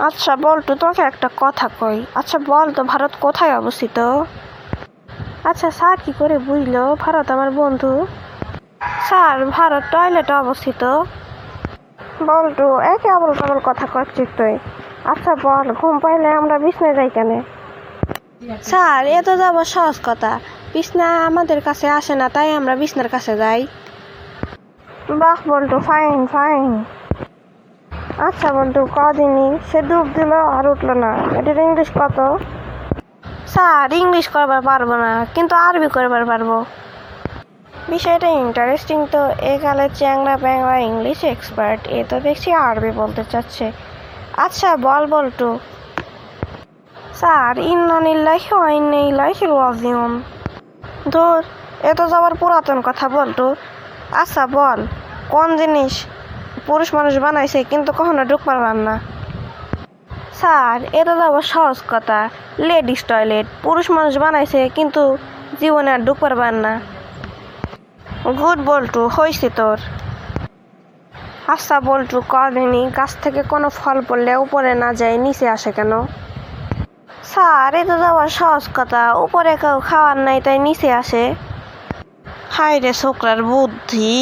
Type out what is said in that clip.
আচ্ছা বল তো তোকে একটা কথা কই। আচ্ছা বল তো ভারত কোথায় অবস্থিত? আচ্ছা স্যার কি করে বুঝলো? ভারত আমার বন্ধু। স্যার ভারত টয়লেটে অবস্থিত। বলটু একে আবল তাবল কথা করছিস তুই। আচ্ছা বল ঘুম পাইলে আমরা বিছনায় যাই কেন? স্যার এ তো যাব সহজ কথা। বিছনা আমাদের কাছে আসে না তাই আমরা বিছনার কাছে যাই। বাহ বলটু ফাইন ফাইন আচ্ছা বলটু কদিনই সে ডুব দিল আর উঠল না। এটার ইংলিশ কত? স্যার ইংলিশ করবার পারব না কিন্তু আরবি করবার পারব। বিষয়টা ইন্টারেস্টিং তো একালে চ্যাংরা প্যাংরা ইংলিশ এক্সপার্ট এ তো দেখছি আরবি বলতে চাচ্ছে। আচ্ছা বল বলটু। স্যার ইন্নানিল্লাহি ইলাইহি রাজিউন। ধুর এ তো যাবার পুরাতন কথা বলটু। আচ্ছা বল কোন জিনিস? পুরুষ মানুষ বানাইছে, কিন্তু কখনো ঢুক পারবার না। স্যার, এটা তো আবার সহজ কথা। লেডিস টয়লেট, পুরুষ মানুষ বানাইছে, কিন্তু জীবনে আর ঢুক পারবার না। গুড বল্টু হয়েছে তোর। আচ্ছা বল্টু, কদিনই গাছ থেকে কোনো ফল পড়লে উপরে না যায়, নিচে আসে কেন? স্যার, এটা তো আবার সহজ কথা। উপরে কেউ খাওয়ার নাই, তাই নিচে আসে। হায় রে ছোকরার বুদ্ধি।